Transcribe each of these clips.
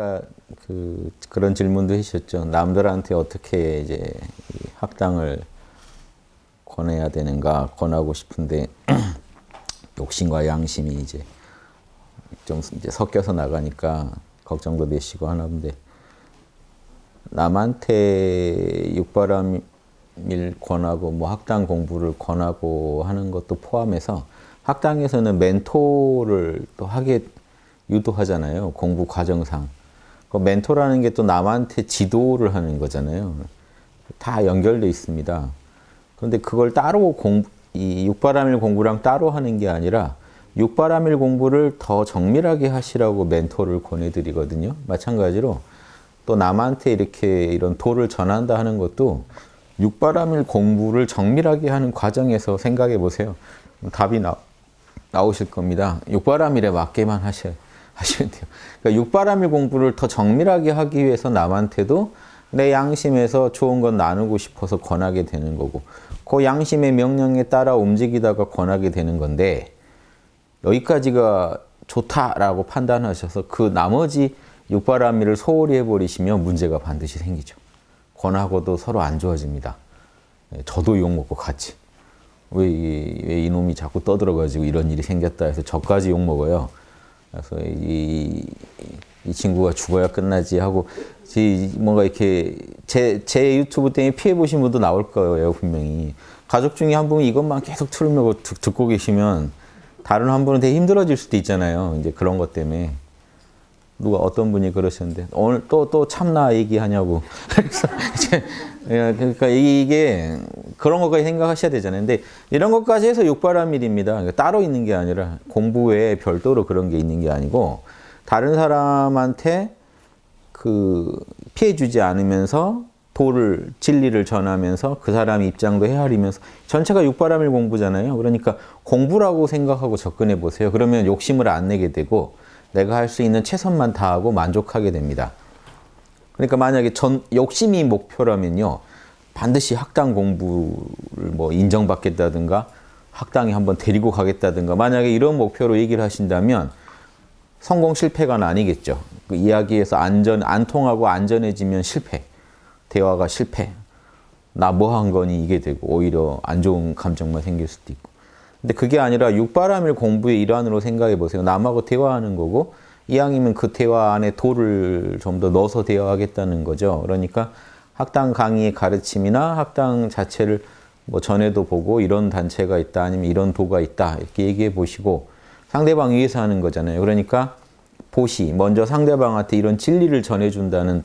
아까 그 그런 질문도 하셨죠. 남들한테 어떻게 이제 이 학당을 권해야 되는가 권하고 싶은데 욕심과 양심이 이제 좀 이제 섞여서 나가니까 걱정도 되시고 하나 본데 남한테 육바람일 권하고 뭐 학당 공부를 권하고 하는 것도 포함해서 학당에서는 멘토를 또 하게 유도하잖아요. 공부 과정상. 그 멘토라는 게 또 남한테 지도를 하는 거잖아요. 다 연결돼 있습니다. 그런데 그걸 따로 공, 이 육바람일 공부랑 따로 하는 게 아니라 육바람일 공부를 더 정밀하게 하시라고 멘토를 권해드리거든요. 마찬가지로 또 남한테 이렇게 이런 도를 전한다 하는 것도 육바람일 공부를 정밀하게 하는 과정에서 생각해 보세요. 답이 나, 나오실 겁니다. 육바람일에 맞게만 하셔, 하시면 돼요. 그러니까 육바람일 공부를 더 정밀하게 하기 위해서 남한테도 내 양심에서 좋은 건 나누고 싶어서 권하게 되는 거고, 그 양심의 명령에 따라 움직이다가 권하게 되는 건데, 여기까지가 좋다라고 판단하셔서 그 나머지 육바람일을 소홀히 해버리시면 문제가 반드시 생기죠. 권하고도 서로 안 좋아집니다. 예, 저도 욕먹고 같이. 왜, 이- 왜 이놈이 자꾸 떠들어가지고 이런 일이 생겼다 해서 저까지 욕먹어요. 그래서 이, 이 친구가 죽어야 끝나지 하고 지- 뭔가 이렇게 제, 제 유튜브 때문에 피해 보신 분도 나올 거예요, 분명히. 가족 중에 한 분이 이것만 계속 틀으면 듣- 듣고 계시면 다른 한 분은 되게 힘들어질 수도 있잖아요. 이제 그런 것 때문에. 누가 어떤 분이 그러셨는데 오늘 또 또 참나 얘기하냐고 그래서 이제 예, 그러니까 이게 그런 것까지 생각하셔야 되잖아요. 근데 이런 것까지 해서 육바람 일입니다. 그러니까 따로 있는 게 아니라 공부에 별도로 그런 게 있는 게 아니고 다른 사람한테 그 피해 주지 않으면서 도를 진리를 전하면서 그 사람 입장도 헤아리면서 전체가 육바람일 공부잖아요. 그러니까 공부라고 생각하고 접근해 보세요. 그러면 욕심을 안 내게 되고 내가 할 수 있는 최선만 다하고 만족하게 됩니다. 그러니까 만약에 전 욕심이 목표라면요. 반드시 학당 공부를 뭐 인정받겠다든가 학당에 한번 데리고 가겠다든가 만약에 이런 목표로 얘기를 하신다면 성공 실패가 아니겠죠. 그 이야기에서 안전 안 통하고 안전해지면 실패, 대화가 실패. 나 뭐 한 거니 이게 되고 오히려 안 좋은 감정만 생길 수도 있고. 근데 그게 아니라 육바람일 공부의 일환으로 생각해 보세요. 남하고 대화하는 거고 이왕이면 그 대화 안에 도를 좀 더 넣어서 대화하겠다는 거죠. 그러니까 학당 강의의 가르침이나 학당 자체를 뭐 전에도 보고 이런 단체가 있다 아니면 이런 도가 있다 이렇게 얘기해 보시고 상대방 위해서 하는 거잖아요. 그러니까 보시 먼저 상대방한테 이런 진리를 전해준다는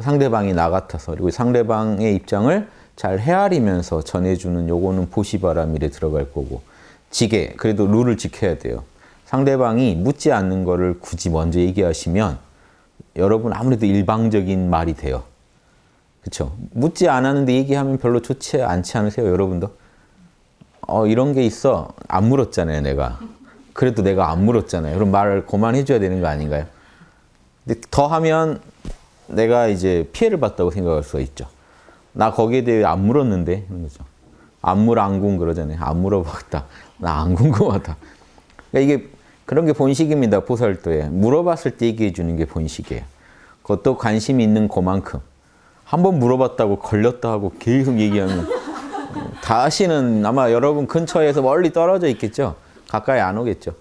상대방이 나 같아서 그리고 상대방의 입장을 잘 헤아리면서 전해주는 요거는 보시 바람일에 들어갈 거고 지게 그래도 룰을 지켜야 돼요. 상대방이 묻지 않는 거를 굳이 먼저 얘기하시면 여러분 아무래도 일방적인 말이 돼요. 그렇죠? 묻지 않았는데 얘기하면 별로 좋지 않지 않으세요, 여러분도? 어 이런 게 있어 안 물었잖아요, 내가. 그래도 내가 안 물었잖아요. 그럼 말을 그만해 줘야 되는 거 아닌가요? 근데 더 하면 내가 이제 피해를 봤다고 생각할 수가 있죠. 나 거기에 대해 안 물었는데 그런 거죠. 안물 안궁 그러잖아요. 안 물어봤다. 나 안 궁금하다. 그러니까 이게 그런 게 본식입니다. 보살도에 물어봤을 때 얘기해 주는 게 본식이에요. 그것도 관심 있는 그만큼 한 번 물어봤다고 걸렸다 하고 계속 얘기하면 다시는 아마 여러분 근처에서 멀리 떨어져 있겠죠. 가까이 안 오겠죠.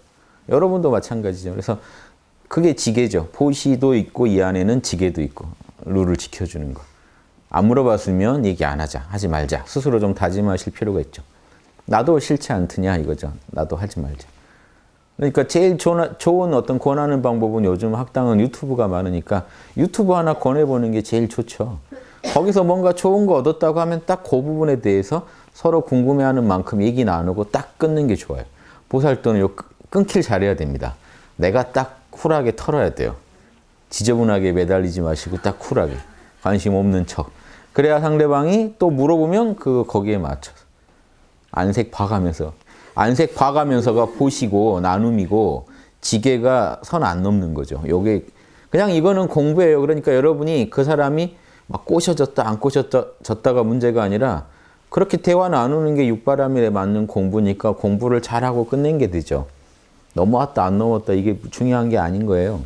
여러분도 마찬가지죠. 그래서 그게 지게죠. 보시도 있고 이 안에는 지게도 있고 룰을 지켜주는 거. 안 물어봤으면 얘기 안 하자. 하지 말자. 스스로 좀 다짐하실 필요가 있죠. 나도 싫지 않더냐 이거죠. 나도 하지 말자. 그러니까 제일 좋은, 어떤 권하는 방법은 요즘 학당은 유튜브가 많으니까 유튜브 하나 권해보는 게 제일 좋죠. 거기서 뭔가 좋은 거 얻었다고 하면 딱 그 부분에 대해서 서로 궁금해하는 만큼 얘기 나누고 딱 끊는 게 좋아요. 보살도는 요 끊- 끊길 잘해야 됩니다. 내가 딱 쿨하게 털어야 돼요. 지저분하게 매달리지 마시고 딱 쿨하게 관심 없는 척. 그래야 상대방이 또 물어보면 그 거기에 맞춰서 안색 봐가면서 안색 봐가면서가 보시고 나눔이고 지게가 선 안 넘는 거죠. 요게 그냥 이거는 공부예요. 그러니까 여러분이 그 사람이 막 꼬셔졌다 안 꼬셔졌다가 문제가 아니라 그렇게 대화 나누는 게 육바람일에 맞는 공부니까 공부를 잘하고 끝낸 게 되죠. 넘어왔다 안 넘어왔다 이게 중요한 게 아닌 거예요.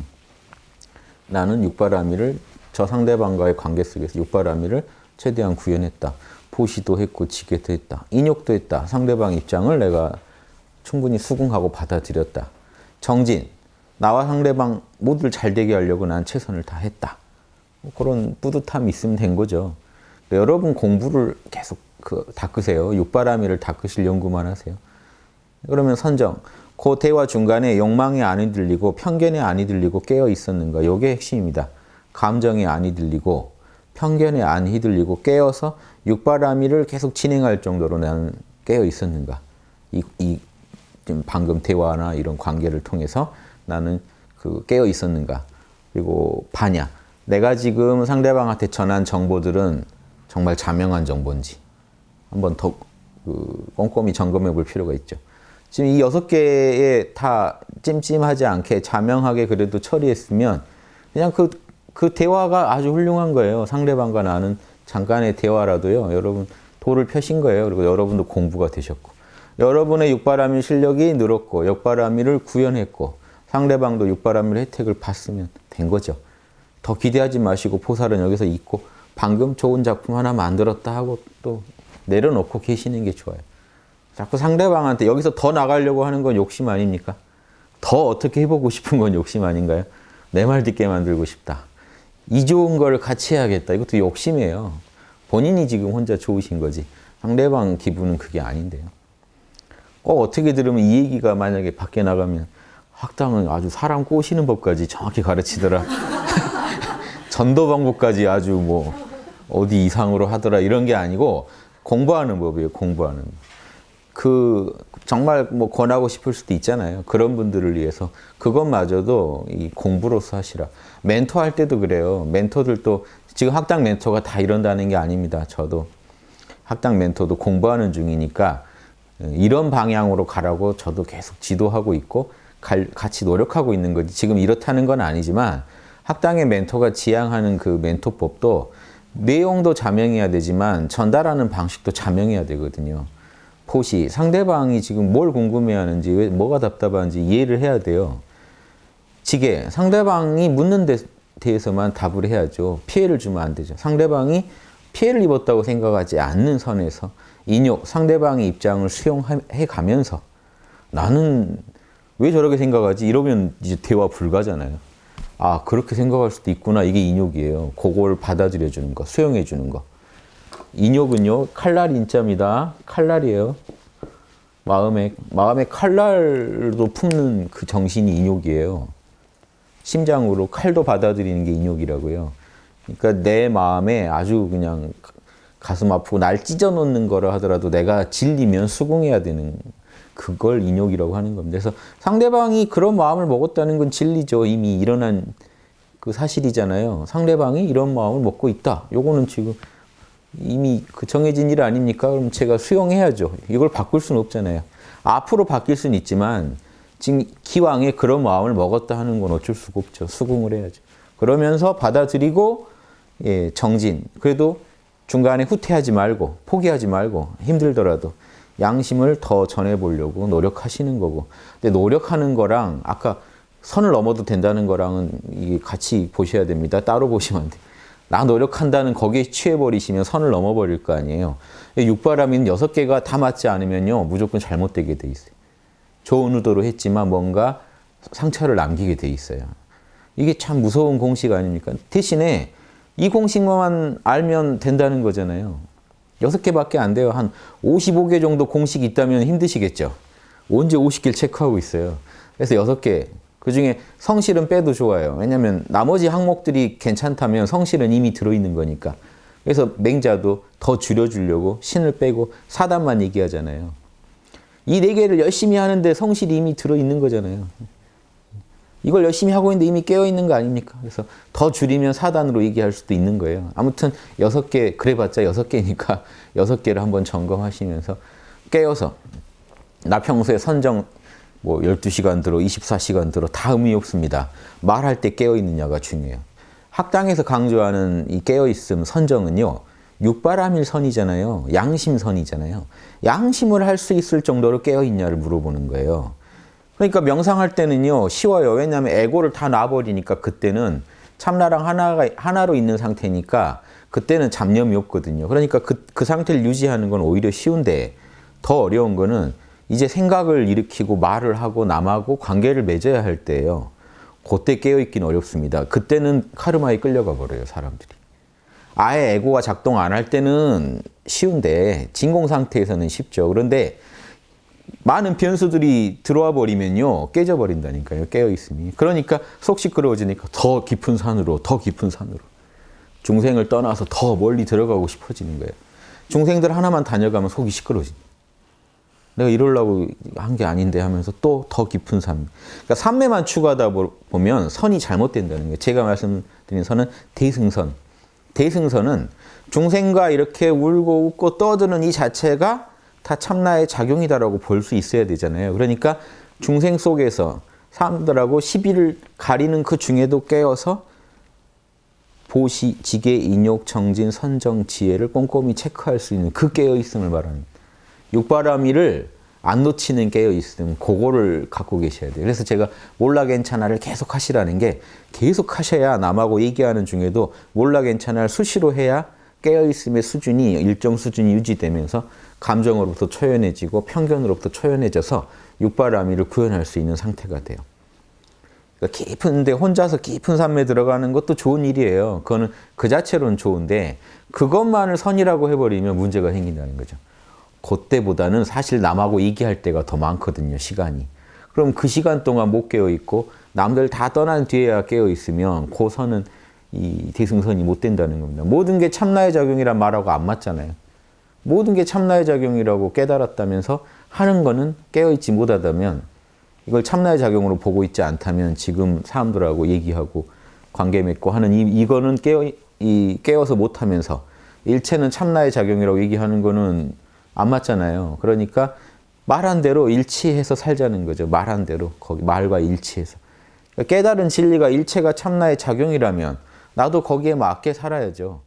나는 육바라밀을 저 상대방과의 관계 속에서 육바라밀을 최대한 구현했다. 보시도 했고 지게도 했다. 인욕도 했다. 상대방 입장을 내가 충분히 수긍하고 받아들였다. 정진, 나와 상대방 모두를 잘 되게 하려고 난 최선을 다했다. 뭐 그런 뿌듯함이 있으면 된 거죠. 여러분 공부를 계속 그 닦으세요. 육바라밀을 닦으실 연구만 하세요. 그러면 선정. 그 대화 중간에 욕망에 안이 들리고 편견에 안이 들리고 깨어 있었는가? 요게 핵심입니다. 감정에 안이 들리고 편견에 안이 들리고 깨어서 육바라밀을 계속 진행할 정도로 나는 깨어 있었는가? 이, 이 방금 대화나 이런 관계를 통해서 나는 그 깨어 있었는가? 그리고 반야. 내가 지금 상대방한테 전한 정보들은 정말 자명한 정보인지 한번 더 그 꼼꼼히 점검해 볼 필요가 있죠. 지금 이 여섯 개에 다 찜찜하지 않게 자명하게 그래도 처리했으면 그냥 그, 그 대화가 아주 훌륭한 거예요. 상대방과 나는 잠깐의 대화라도요. 여러분 도를 펴신 거예요. 그리고 여러분도 공부가 되셨고 여러분의 육바라밀 실력이 늘었고 육바라밀을 구현했고 상대방도 육바라밀 혜택을 봤으면 된 거죠. 더 기대하지 마시고 포살은 여기서 있고 방금 좋은 작품 하나 만들었다 하고 또 내려놓고 계시는 게 좋아요. 자꾸 상대방한테 여기서 더 나가려고 하는 건 욕심 아닙니까? 더 어떻게 해보고 싶은 건 욕심 아닌가요? 내 말 듣게 만들고 싶다. 이 좋은 걸 같이 해야겠다. 이것도 욕심이에요. 본인이 지금 혼자 좋으신 거지. 상대방 기분은 그게 아닌데요. 꼭 어떻게 들으면 이 얘기가 만약에 밖에 나가면 학당은 아주 사람 꼬시는 법까지 정확히 가르치더라. 전도 방법까지 아주 뭐 어디 이상으로 하더라 이런 게 아니고 공부하는 법이에요. 공부하는. 그 정말 뭐 권하고 싶을 수도 있잖아요. 그런 분들을 위해서 그것마저도 이 공부로서 하시라. 멘토 할 때도 그래요. 멘토들도 지금 학당 멘토가 다 이런다는 게 아닙니다. 저도 학당 멘토도 공부하는 중이니까 이런 방향으로 가라고 저도 계속 지도하고 있고 갈- 같이 노력하고 있는 거지. 지금 이렇다는 건 아니지만 학당의 멘토가 지향하는 그 멘토법도 내용도 자명해야 되지만 전달하는 방식도 자명해야 되거든요. 포시 상대방이 지금 뭘 궁금해하는지 왜 뭐가 답답한지 이해를 해야 돼요. 지게 상대방이 묻는 데 대해서만 답을 해야죠. 피해를 주면 안 되죠. 상대방이 피해를 입었다고 생각하지 않는 선에서 인욕 상대방의 입장을 수용해 가면서 나는 왜 저렇게 생각하지? 이러면 이제 대화 불가잖아요. 아 그렇게 생각할 수도 있구나. 이게 인욕이에요. 그걸 받아들여 주는 거, 수용해 주는 거. 인욕은요 칼날 인자입니다. 칼날이에요. 마음에 마음에 칼날도 품는 그 정신이 인욕이에요. 심장으로 칼도 받아들이는 게 인욕이라고요. 그러니까 내 마음에 아주 그냥 가슴 아프고 날 찢어 놓는 거라 하더라도 내가 질리면 수긍해야 되는 그걸 인욕이라고 하는 겁니다. 그래서 상대방이 그런 마음을 먹었다는 건 진리죠. 이미 일어난 그 사실이잖아요. 상대방이 이런 마음을 먹고 있다. 요거는 지금 이미 그 정해진 일 아닙니까? 그럼 제가 수용해야죠. 이걸 바꿀 수는 없잖아요. 앞으로 바뀔 수는 있지만 지금 기왕에 그런 마음을 먹었다 하는 건 어쩔 수가 없죠. 수긍을 해야죠. 그러면서 받아들이고 예, 정진. 그래도 중간에 후퇴하지 말고 포기하지 말고 힘들더라도 양심을 더 전해 보려고 노력하시는 거고. 근데 노력하는 거랑 아까 선을 넘어도 된다는 거랑은 같이 보셔야 됩니다. 따로 보시면 안 돼요. 나 노력한다는 거기에 취해버리시면 선을 넘어버릴 거 아니에요. 육바람인 여섯 개가 다 맞지 않으면요. 무조건 잘못되게 돼 있어요. 좋은 의도로 했지만 뭔가 상처를 남기게 돼 있어요. 이게 참 무서운 공식 아닙니까? 대신에 이 공식만 알면 된다는 거잖아요. 여섯 개밖에 안 돼요. 한 55개 정도 공식이 있다면 힘드시겠죠. 언제 50개를 체크하고 있어요. 그래서 여섯 개. 그 중에 성실은 빼도 좋아요. 왜냐하면 나머지 항목들이 괜찮다면 성실은 이미 들어있는 거니까. 그래서 맹자도 더 줄여주려고 신을 빼고 사단만 얘기하잖아요. 이 네 개를 열심히 하는데 성실이 이미 들어있는 거잖아요. 이걸 열심히 하고 있는데 이미 깨어 있는 거 아닙니까? 그래서 더 줄이면 사단으로 얘기할 수도 있는 거예요. 아무튼 여섯 개 그래봤자 여섯 개니까 여섯 개를 한번 점검하시면서 깨어서 나 평소에 선정 뭐 12시간 들어 24시간 들어 다 의미 없습니다. 말할 때 깨어 있느냐가 중요해요. 학당에서 강조하는 이 깨어 있음 선정은요. 육바라밀 선이잖아요. 양심 선이잖아요. 양심을 할 수 있을 정도로 깨어 있냐를 물어보는 거예요. 그러니까 명상할 때는요 쉬워요. 왜냐하면 에고를 다 놔버리니까 그때는 참나랑 하나가 하나로 있는 상태니까 그때는 잡념이 없거든요. 그러니까 그, 그 상태를 유지하는 건 오히려 쉬운데 더 어려운 거는 이제 생각을 일으키고 말을 하고 남하고 관계를 맺어야 할 때예요. 그때 깨어 있기는 어렵습니다. 그때는 카르마에 끌려가 버려요, 사람들이. 아예 에고가 작동 안 할 때는 쉬운데 진공 상태에서는 쉽죠. 그런데 많은 변수들이 들어와 버리면요 깨져 버린다니까요 깨어 있으니 그러니까 속 시끄러워지니까 더 깊은 산으로 더 깊은 산으로 중생을 떠나서 더 멀리 들어가고 싶어지는 거예요 중생들 하나만 다녀가면 속이 시끄러워지 내가 이러려고 한 게 아닌데 하면서 또 더 깊은 산 그러니까 삼매만 추구하다 보- 보면 선이 잘못된다는 거예요. 제가 말씀드린 선은 대승선. 대승선은 중생과 이렇게 울고 웃고 떠드는 이 자체가 다 참나의 작용이다라고 볼 수 있어야 되잖아요. 그러니까 중생 속에서 사람들하고 시비를 가리는 그 중에도 깨어서 보시, 지계, 인욕, 정진, 선정, 지혜를 꼼꼼히 체크할 수 있는 그 깨어 있음을 말하는 육바라미를 안 놓치는 깨어 있음 그거를 갖고 계셔야 돼요. 그래서 제가 몰라 괜찮아를 계속 하시라는 게 계속 하셔야 남하고 얘기하는 중에도 몰라 괜찮아를 수시로 해야 깨어 있음의 수준이 일정 수준이 유지되면서 감정으로부터 초연해지고 편견으로부터 초연해져서 육바라미를 구현할 수 있는 상태가 돼요. 그러니까 깊은데 혼자서 깊은 산에 들어가는 것도 좋은 일이에요. 그거는 그 자체로는 좋은데 그것만을 선이라고 해버리면 문제가 생긴다는 거죠. 그때보다는 사실 남하고 얘기할 때가 더 많거든요. 시간이. 그럼 그 시간 동안 못 깨어 있고 남들 다 떠난 뒤에야 깨어 있으면 그 선은 이 대승선이 못 된다는 겁니다. 모든 게 참나의 작용이란 말하고 안 맞잖아요. 모든 게 참나의 작용이라고 깨달았다면서 하는 거는 깨어 있지 못하다면 이걸 참나의 작용으로 보고 있지 않다면 지금 사람들하고 얘기하고 관계 맺고 하는 이, 이거는 깨어, 이, 깨어서 못하면서 일체는 참나의 작용이라고 얘기하는 거는 안 맞잖아요. 그러니까 말한 대로 일치해서 살자는 거죠. 말한 대로 거기 말과 일치해서 그러니까 깨달은 진리가 일체가 참나의 작용이라면 나도 거기에 맞게 살아야죠.